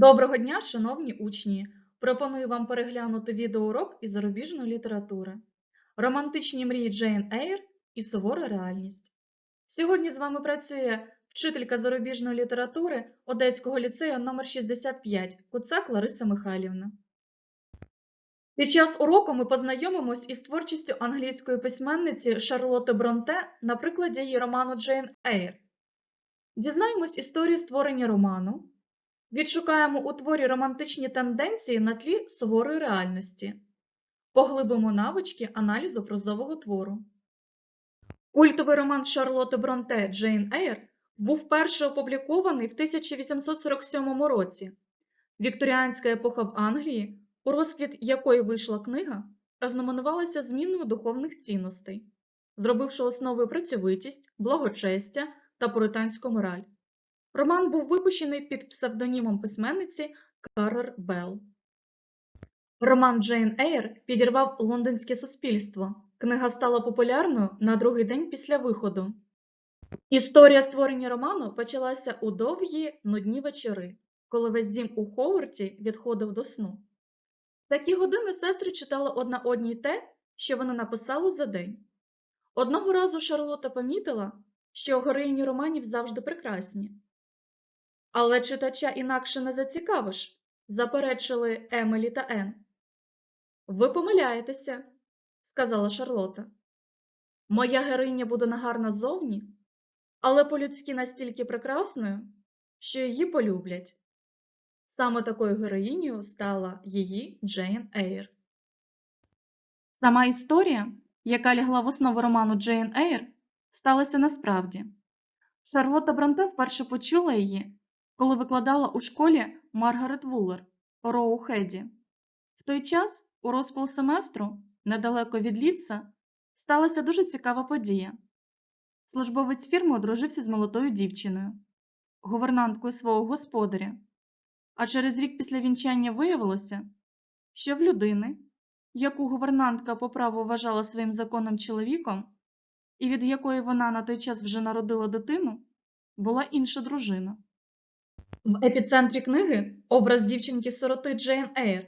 Доброго дня, шановні учні! Пропоную вам переглянути відеоурок із зарубіжної літератури. Романтичні мрії Джейн Ейр і сувора реальність. Сьогодні з вами працює вчителька зарубіжної літератури Одеського ліцею номер 65 Куцак Лариса Михайлівна. Під час уроку ми познайомимось із творчістю англійської письменниці Шарлотти Бронте на прикладі її роману Джейн Ейр. Дізнаємось історію створення роману. Відшукаємо у творі романтичні тенденції на тлі суворої реальності. Поглибимо навички аналізу прозового твору. Культовий роман Шарлотти Бронте Джейн Ейр був вперше опублікований в 1847 році. Вікторіанська епоха в Англії, у розквіт якої вийшла книга, ознаменувалася зміною духовних цінностей, зробивши основою працьовитість, благочестя та пуританську мораль. Роман був випущений під псевдонімом письменниці Карер Белл. Роман Джейн Ейр підірвав лондонське суспільство. Книга стала популярною на другий день після виходу. Історія створення роману почалася у довгі нудні вечори, коли весь дім у Ховарті відходив до сну. Такі години сестри читали одна одній те, що вони написали за день. Одного разу Шарлота помітила, що героїні романів завжди прекрасні. Але читача інакше не зацікавиш, заперечили Емелі та Ен. Ви помиляєтеся, сказала Шарлота. Моя героїня буде нагарна зовні, але по-людськи настільки прекрасною, що її полюблять. Саме такою героїнею стала її Джейн Ейр. Сама історія, яка лягла в основу роману Джейн Ейр, сталася насправді. Шарлотта Бронте вперше почула її, коли викладала у школі Маргарет Вуллер Роу Хеді. В той час, у розпал семестру, недалеко від Ліца, сталася дуже цікава подія. Службовець фірми одружився з молодою дівчиною, гувернанткою свого господаря, а через рік після вінчання виявилося, що в людини, яку гувернантка по праву вважала своїм законним чоловіком, і від якої вона на той час вже народила дитину, була інша дружина. В епіцентрі книги образ дівчинки-сироти Джейн Ейр,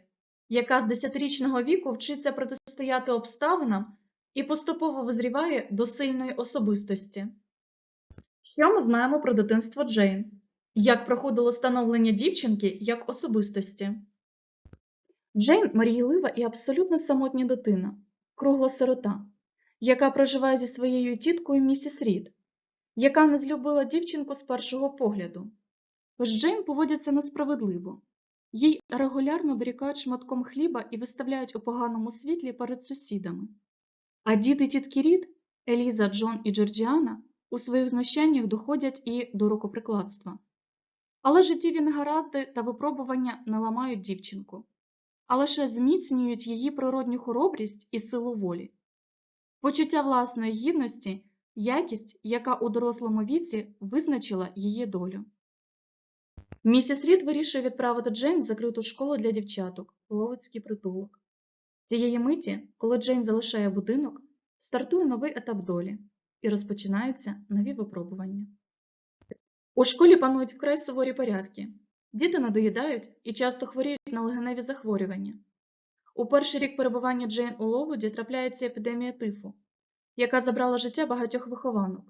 яка з десятирічного віку вчиться протистояти обставинам і поступово визріває до сильної особистості. Що ми знаємо про дитинство Джейн? Як проходило становлення дівчинки як особистості? Джейн мрійлива і абсолютно самотня дитина, кругла сирота, яка проживає зі своєю тіткою місіс Рід, яка не злюбила дівчинку з першого погляду. З Джейн поводяться несправедливо. Їй регулярно дорікають шматком хліба і виставляють у поганому світлі перед сусідами. А діти тітки Рід, Еліза, Джон і Джорджіана, у своїх знущаннях доходять і до рукоприкладства. Але життєві негаразди та випробування не ламають дівчинку, а лише зміцнюють її природню хоробрість і силу волі. Почуття власної гідності, якість, яка у дорослому віці визначила її долю. Місіс Рід вирішує відправити Джейн в закриту школу для дівчаток Ловицький притулок. Тієї миті, коли Джейн залишає будинок, стартує новий етап долі і розпочинаються нові випробування. У школі панують вкрай суворі порядки. Діти надоїдають і часто хворіють на легеневі захворювання. У перший рік перебування Джейн у Ловуді трапляється епідемія тифу, яка забрала життя багатьох вихованок.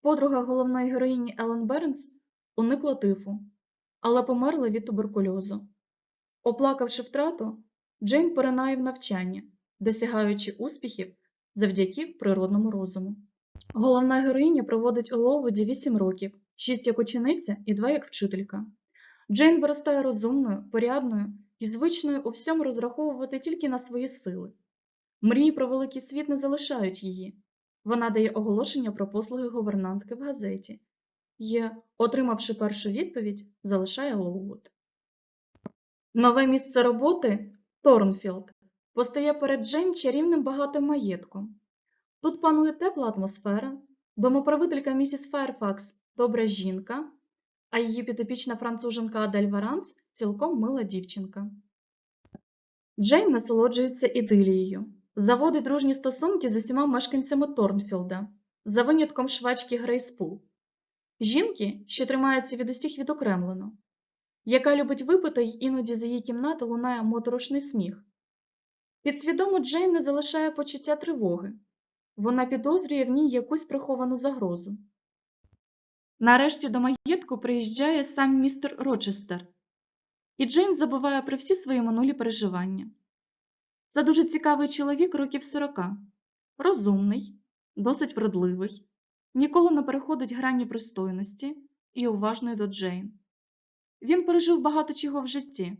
Подруга головної героїні Елен Бернс уникла тифу, але померла від туберкульозу. Оплакавши втрату, Джейн поринає в навчання, досягаючи успіхів завдяки природному розуму. Головна героїня проводить у Ловуді 8 років, 6 як учениця і 2 як вчителька. Джейн виростає розумною, порядною і звичною у всьому розраховувати тільки на свої сили. Мрії про великий світ не залишають її. Вона дає оголошення про послуги гувернантки в газеті і, отримавши першу відповідь, залишає Лоуд. Нове місце роботи Торнфілд постає перед Джейн чарівним багатим маєтком. Тут панує тепла атмосфера, домоправителька місіс Ферфакс добра жінка, а її підопічна француженка Адель Варанс цілком мила дівчинка. Джейн насолоджується ідилією, заводить дружні стосунки з усіма мешканцями Торнфілда, за винятком швачки Грейспул. Жінки, що тримаються від усіх відокремлено. яка любить випити й іноді з її кімнати лунає моторошний сміх. Підсвідомо Джейн не залишає почуття тривоги. Вона підозрює в ній якусь приховану загрозу. Нарешті до маєтку приїжджає сам містер Рочестер, і Джейн забуває про всі свої минулі переживання. Це дуже цікавий чоловік років сорока, розумний, досить вродливий, ніколи не переходить грані пристойності і уважний до Джейн. Він пережив багато чого в житті.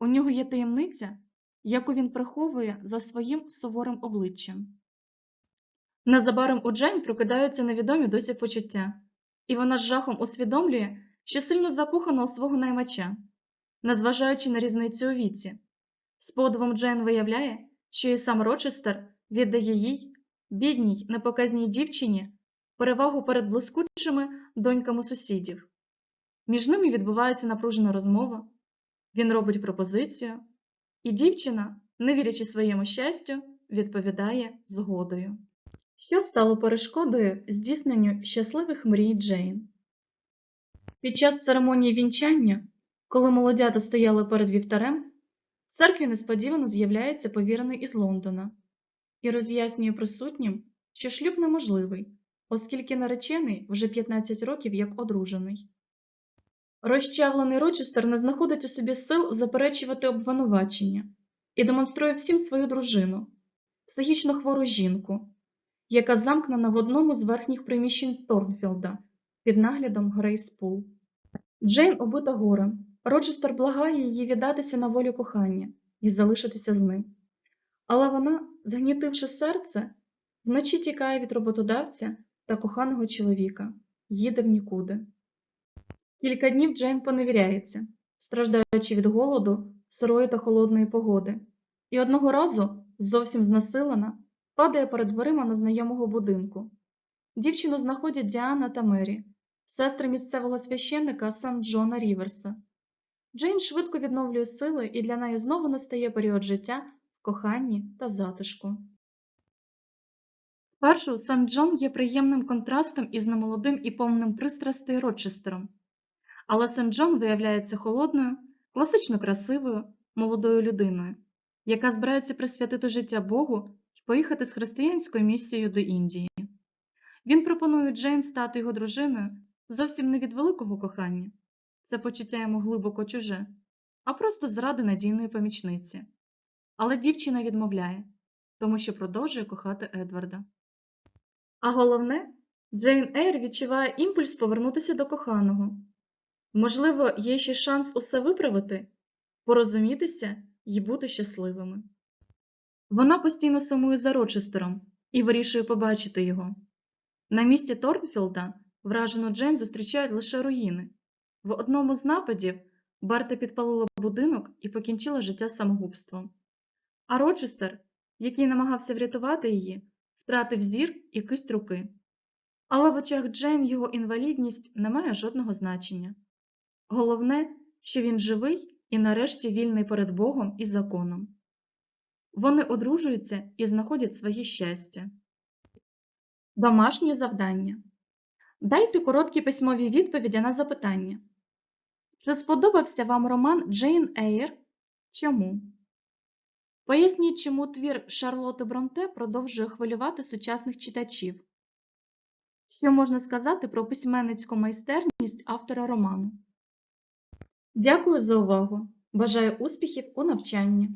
У нього є таємниця, яку він приховує за своїм суворим обличчям. Незабаром у Джейн прокидаються невідомі досі почуття, і вона з жахом усвідомлює, що сильно закохана у свого наймача, незважаючи на різницю у віці. З подивом Джейн виявляє, що і сам Рочестер віддає їй, бідній, непоказній дівчині, перевагу перед блискучими доньками сусідів. Між ними відбувається напружена розмова, він робить пропозицію, і дівчина, не вірячи своєму щастю, відповідає згодою. Що стало перешкодою здійсненню щасливих мрій Джейн? Під час церемонії вінчання, коли молодята стояли перед вівтарем, в церкві несподівано з'являється повірений із Лондона і роз'яснює присутнім, що шлюб неможливий, оскільки наречений вже 15 років як одружений. Розчавлений Рочестер не знаходить у собі сил заперечувати обвинувачення і демонструє всім свою дружину, психічно хвору жінку, яка замкнена в одному з верхніх приміщень Торнфілда під наглядом Грейс Пул. Джейн обита горем. Рочестер благає її віддатися на волю кохання і залишитися з ним. Але вона, згнітивши серце, вночі тікає від роботодавця та коханого чоловіка, їде в нікуди. Кілька днів Джейн поневіряється, страждаючи від голоду, сирої та холодної погоди, і одного разу, зовсім знесилена, падає перед дверима незнайомого будинку. Дівчину знаходять Діана та Мері, сестри місцевого священника Сан Джона Ріверса. Джейн швидко відновлює сили, і для неї знову настає період життя в коханні та затишку. Спершу Сан Джон є приємним контрастом із немолодим і повним пристрастей Рочестером. Але Сен Джон виявляється холодною, класично красивою, молодою людиною, яка збирається присвятити життя Богу і поїхати з християнською місією до Індії. Він пропонує Джейн стати його дружиною зовсім не від великого кохання, це почуття йому глибоко чуже, а просто зради надійної помічниці. Але дівчина відмовляє, тому що продовжує кохати Едварда. А головне, Джейн Ейр відчуває імпульс повернутися до коханого. Можливо, є ще шанс усе виправити, порозумітися і бути щасливими. Вона постійно сумує за Рочестером і вирішує побачити його. На місці Торнфілда вражену Джейн зустрічають лише руїни. В одному з нападів Барта підпалила будинок і покінчила життя самогубством. А Рочестер, який намагався врятувати її, втратив зір і кисть руки. Але в очах Джейн його інвалідність не має жодного значення. Головне, що він живий і нарешті вільний перед Богом і законом. Вони одружуються і знаходять своє щастя. Домашнє завдання. Дайте короткі письмові відповіді на запитання. Чи сподобався вам роман Джейн Ейр? Чому? Поясніть, чому твір Шарлоти Бронте продовжує хвилювати сучасних читачів. Що можна сказати про письменницьку майстерність автора роману? Дякую за увагу! Бажаю успіхів у навчанні!